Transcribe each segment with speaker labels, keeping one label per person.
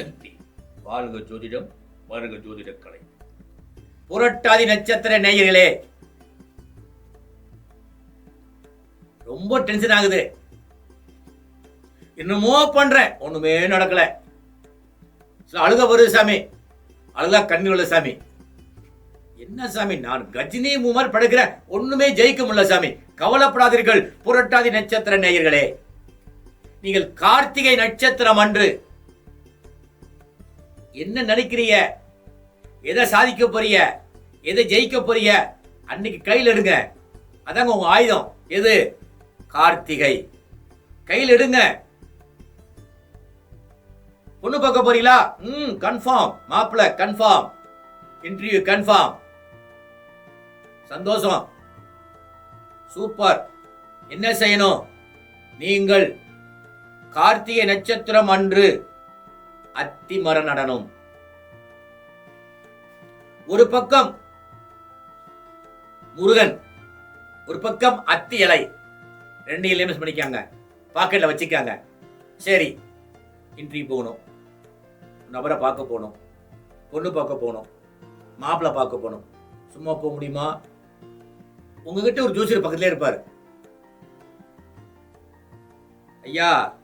Speaker 1: சக்தி. வாழ்க ஜோதிடம் வருக ஜோதிட கலை புரட்டாதி நட்சத்திர நேயர்களே ரொம்ப டென்ஷன் ஆகுது. என்னமோ பண்றேன் ஒண்ணுமே நடக்கல. அழுக வருது சாமி. அழுகா கண்ணீர் உள்ள சாமி. என்ன சாமி நான் கஜினி மூமர் படுக்கிறேன் ஒண்ணுமே ஜெயிக்க முடியல சாமி. கவலைப்படாதீர்கள் புரட்டாதி நட்சத்திர நேயர்களே. நீங்கள் கார்த்திகை நட்சத்திரம் அன்று என்ன நினைக்கிறீங்க எதை சாதிக்க போறிய? எதை ஜெயிக்க போறிய? அன்னைக்கு கையில் எடுங்க. அதாங்க உங்க ஆயுதம். எது? கார்த்திகை. கையில் எடுங்க. பொண்ணு பார்க்க போறீங்களா? ம் கன்ஃபார்ம் மாப்பிள்ள கன்ஃபார்ம் இன்டர்வியூ கன்ஃபார்ம் சந்தோஷம். சூப்பர் என்ன செய்யணும்? நீங்கள் கார்த்திகை நட்சத்திரம் அன்று அத்தி நடனம் ஒரு பக்கம் முருகன் ஒரு பக்கம் அத்தி இலை. ரெண்டு இலையும் பண்ணிக்காங்க. பாக்கெட்ல வச்சுக்காங்க. சரி இன்ட்ரி போகணும். நபரை பார்க்க போகணும். பொண்ணு பார்க்க போகணும். மாப்பிள்ளை பார்க்க போகணும். சும்மா போக முடியுமா? உங்ககிட்ட ஒரு ஜோசியர் பக்கத்துலேயே இருப்பார். ஐயா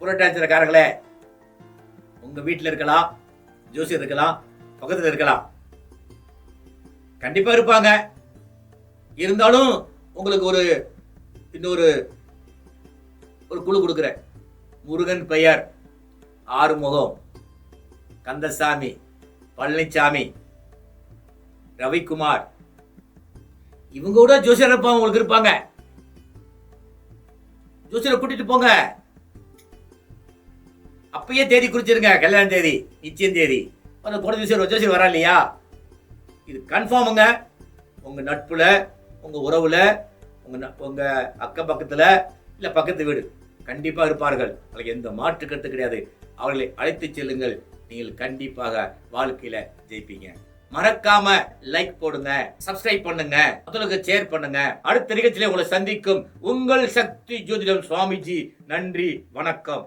Speaker 1: புரட்டாச்சரக்காரங்களே உங்க வீட்டில் இருக்கலாம் ஜோசியர் இருக்கலாம் பக்கத்தில் இருக்கலாம். கண்டிப்பா இருப்பாங்க. இருந்தாலும் உங்களுக்கு ஒரு இன்னொரு ஒரு குழு கொடுக்குறேன். முருகன் பெயர் ஆறுமுகம் கந்தசாமி பழனிசாமி ரவிக்குமார். இவங்க கூட ஜோசியர் இருப்பாங்க உங்களுக்கு இருப்பாங்க. ஜோசியரை கூட்டிட்டு போங்க. அப்பயே தேதி குறிச்சிருங்க கல்யாண தேதி நிச்சயம் தேதி. அந்த குறை ஜோசியர் ஜோசியர் வரா இல்லையா? இது கன்ஃபார்முங்க உங்கள் நட்புல உங்கள் உறவில் உங்கள் உங்கள் அக்கம் பக்கத்தில் இல்லை பக்கத்து வீடு. கண்டிப்பாக இருப்பார்கள். அதுக்கு எந்த மாற்று கருத்து கிடையாது. அவர்களை அழைத்து செல்லுங்கள். நீங்கள் கண்டிப்பாக வாழ்க்கையில் ஜெயிப்பீங்க. மறக்காம லைக் போடுங்க சப்ஸ்கிரைப் பண்ணுங்க மற்றவங்களுக்கு ஷேர் பண்ணுங்க. அடுத்த நிகழ்ச்சியில உங்களை சந்திக்கும் உங்கள் சக்தி ஜோதிடம் சுவாமிஜி. நன்றி வணக்கம்.